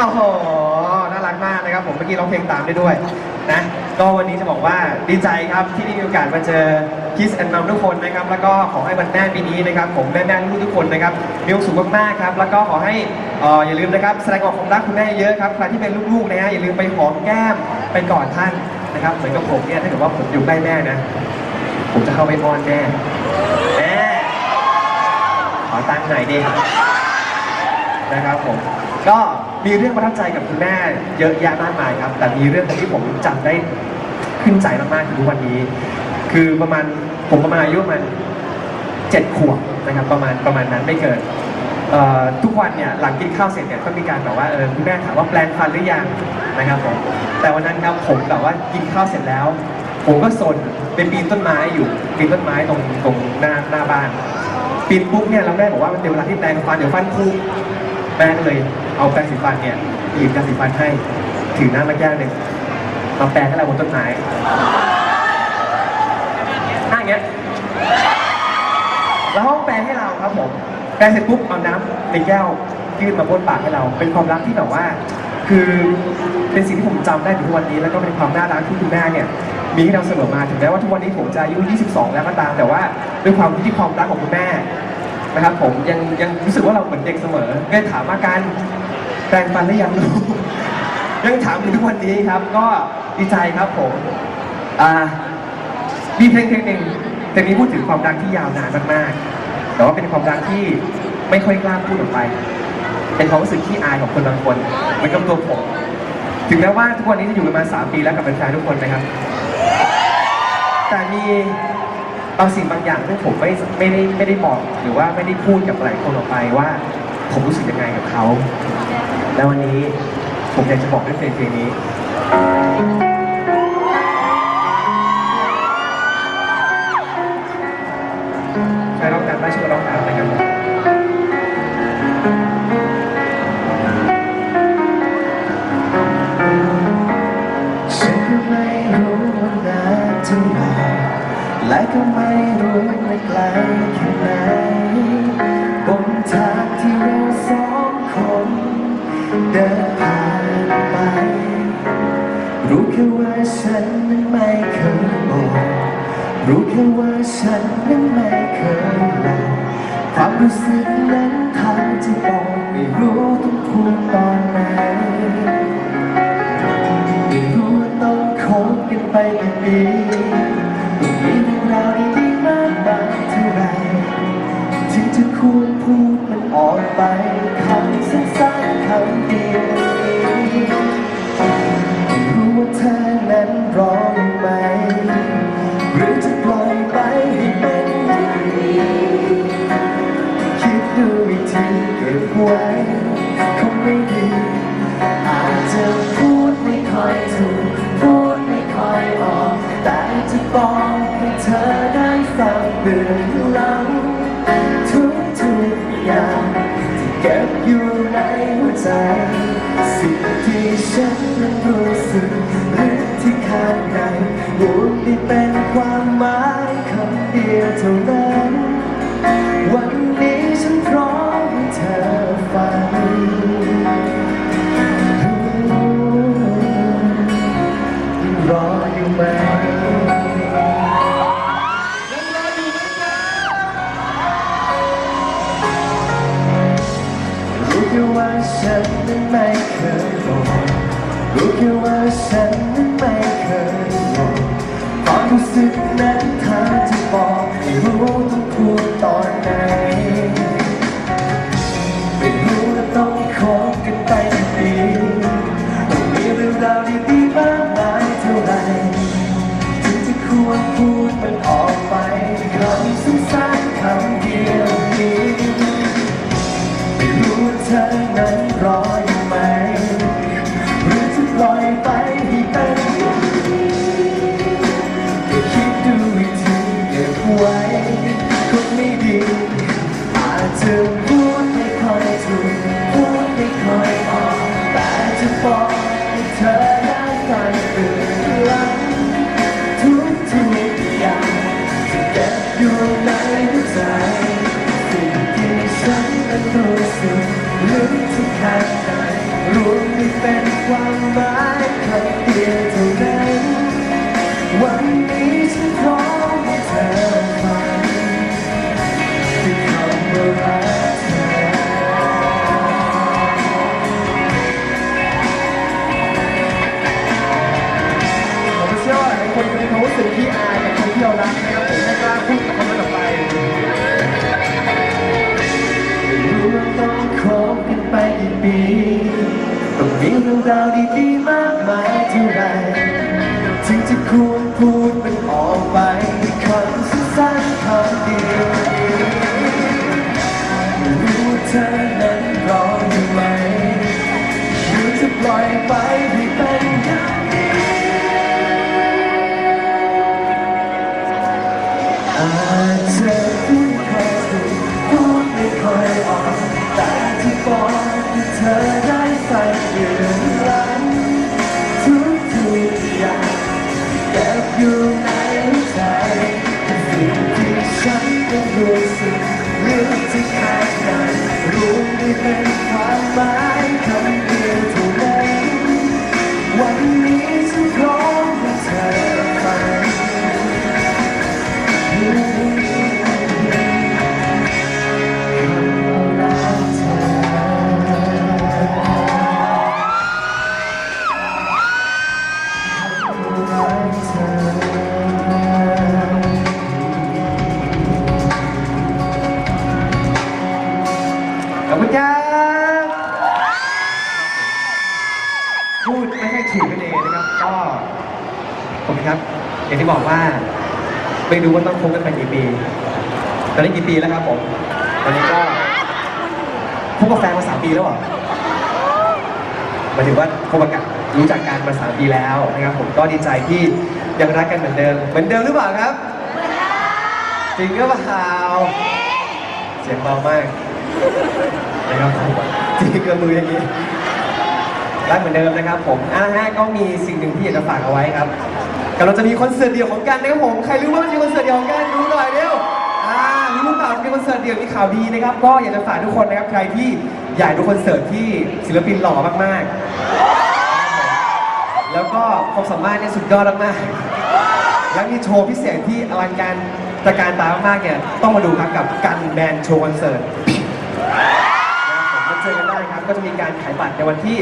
โอ้โห น่ารักมากนะครับผมเมื่อกี้ร้องเพลงตามได้ด้วยนะ ก็วันนี้จะบอกว่าดีใจครับที่ได้มีโอกาสมาเจอคิสแอนด์มัมทุกคนนะครับ แล้วก็ขอให้วันแม่ปีนี้นะครับ ผมแม่แม่ลูกทุกคนนะครับมีความสุขมากๆครับ แล้วก็ขอให้เอ่ออย่าลืมนะครับแสดงออกความรักคุณแม่เยอะครับใครที่เป็นลูกๆนะฮะอย่าลืมไปหอมแก้มไปกอดท่านนะครับเหมือนกับผมเนี่ยถ้าเกิดว่าผมอยู่ใกล้แม่นะ ผมจะเข้าไปอ้อนแม่แม่ขอตังค์หน่อยดินะครับผมก็ มีเรื่องประทับใจกับคุณแม่เยอะแยะมากมายครับ แต่มีเรื่องที่ผมจำได้ขึ้นใจมากๆคือทุกวันนี้ คือประมาณผมประมาณอายุประมันเจ็ดขวบนะครับประมาณประมาณนั้นไม่เกินทุกวันเนี่ยหลังกินข้าวเสร็จเนี่ยก็มีการแบบว่าเออคุณแม่ถามว่าแปลงฟันหรือยังนะครับผมแต่วันนั้นครับผมแบบว่ากินข้าวเสร็จแล้ว ผมก็สนไปปีนต้นไม้อยู่ปีนต้นไม้ตรงตรงหน้าหน้าบ้านปีนปุ๊บเนี่ยเราแม่บอกว่ามันเป็นเวลาที่แปรงฟันเดี๋ยวฟันคุแม่ก็เลย เอาแปรงสีฟันเนี่ยหยิบแปรงสีฟันให้ถือหน้ำมาแก้วหนึ่งมาแปรงให้เราบนต้นไม้หน้าอย่างเงี้ยแล้วห้องแปรงให้เราครับผมแปรงเสร็จปุ๊บเอาน้ำในแก้วยื่นมาบนปากให้เรา เป็นความรักที่แบบว่า คือเป็นสิ่งที่ผมจำได้ถึงทุกวันนี้ แล้วก็เป็นความน่ารักที่คุณแม่เนี่ยมีให้เราเสมอมาถึงแม้ว่าทุกวันนี้ผมจะอายุ 22 แล้วก็ตาม แต่ว่าด้วยความที่ความรักของคุณแม่นะครับผมยังยังรู้สึกว่าเราเหมือนเด็กเสมอก็เลยถามอาการ แปรงฟันหรือยังลูก ยังถามถึงทุกวันนี้ครับ ก็ดีใจครับผมอ่ามีเพลงเพลงหนึ่งเพลงนี้พูดถึงความรักที่ยาวนานมากๆ แต่ว่าเป็นความรักที่ไม่ค่อยกล้าพูดออกไป เป็นความรู้สึกที่อายของคนบางคนเหมือนกับตัวผม ถึงแม้ว่าทุกวันนี้จะอยู่กันมา 3 ปีแล้วกับแฟนๆทุกคนนะครับ แต่มีบางสิ่งบางอย่างที่ผมไม่ไม่ได้ไม่ได้บอกหรือว่าไม่ได้พูดกับหลายคนออกไปว่า ผมรู้สึกยังไงกับเขา แล้ววันนี้ผมอยากจะบอกด้วยเพลงเพลงนี้ ใครร้องตามได้ช่วยร้องตามนะครับฉันก็ไม่รู้ว่านานเท่าไหร่และก็ไม่รู้ว่าไกลแค่ไหน ฉันนั้นไม่เคยบอกรู้แค่ว่าฉันนั้นไม่เคยหลอกความรู้สึกนั้นทางที่บอกไม่รู้ต้องพูดตอนไหนไม่รู้ว่าต้องคบกันไปกี่ปีต้องมีเรื่องราวดีๆมากมายเท่าไรถึงจะควรพูดมันออกไปคำสั้นๆคำเดียว รู้ ไม้คันเดียวเท่านั้นวันนี้ฉันพร้อมให้เธอฟังที่คำว่ารักเธอผมเชื่อว่าหลายคนเคยรู้สึกที่ มากมายเท่าไร วัน ก็ผมครับ อย่างที่บอกว่า ไม่รู้ว่าต้องคบกันไปกี่ปี ตอนนี้กี่ปีแล้วครับผม ตอนนี้ก็คบกับแฟนมาสามปีแล้วเหรอหมายถึงว่าคบกันรู้จักกันมาสามปีแล้วนะครับผมก็ดีใจที่ยังรักกันเหมือนเดิม เหมือนเดิมหรือเปล่าครับ จริงหรือเปล่าเสียงเบามากนะครับผมจริงกับมืออย่างนี้ รักเหมือนเดิมนะครับผมอ่าฮะก็มีสิ่งหนึ่งที่อยากจะฝากเอาไว้ครับกำลังจะมีคอนเสิร์ตเดี่ยวของกันนะครับผมใครรู้ว่ามันมีคอนเสิร์ตเดี่ยวของกันรู้หน่อยเร็วอ่ารู้หรือเปล่ามีคอนเสิร์ตเดี่ยวมีข่าวดีนะครับ ก็อยากจะฝากทุกคนนะครับใครที่อยากดูคอนเสิร์ตที่ศิลปินหล่อมากๆ แล้วก็ความสามารถเนี่ยสุดยอดมากๆและมีโชว์พิเศษที่อลังการตะการตามากๆเนี่ยต้องมาดูครับกับกันแบนโชว์คอนเสิร์ตนะครับผมมา เจอกันได้ครับ ก็จะมีการขายบัตรในวันที่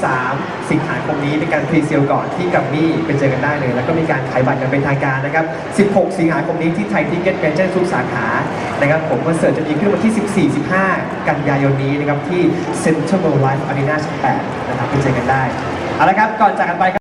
13 สิงหาคมนี้เป็นการพรีเซลก่อนที่กัมมี่ไปเจอกันได้เลย แล้วก็มีการขายบัตรกันเป็นทางการนะครับ 16 สิงหาคมนี้ที่ไทยทิเก็ตเมเจอร์ทุกสาขานะครับผมคอนเสิร์ตจะมีขึ้นวันที่ 14 15 กันยายนนี้นะครับที่เซ็นทรัลไลฟ์อารีนาชั้น8นะครับไปเจอกันได้เอาละครับก่อนจากกันไปครับ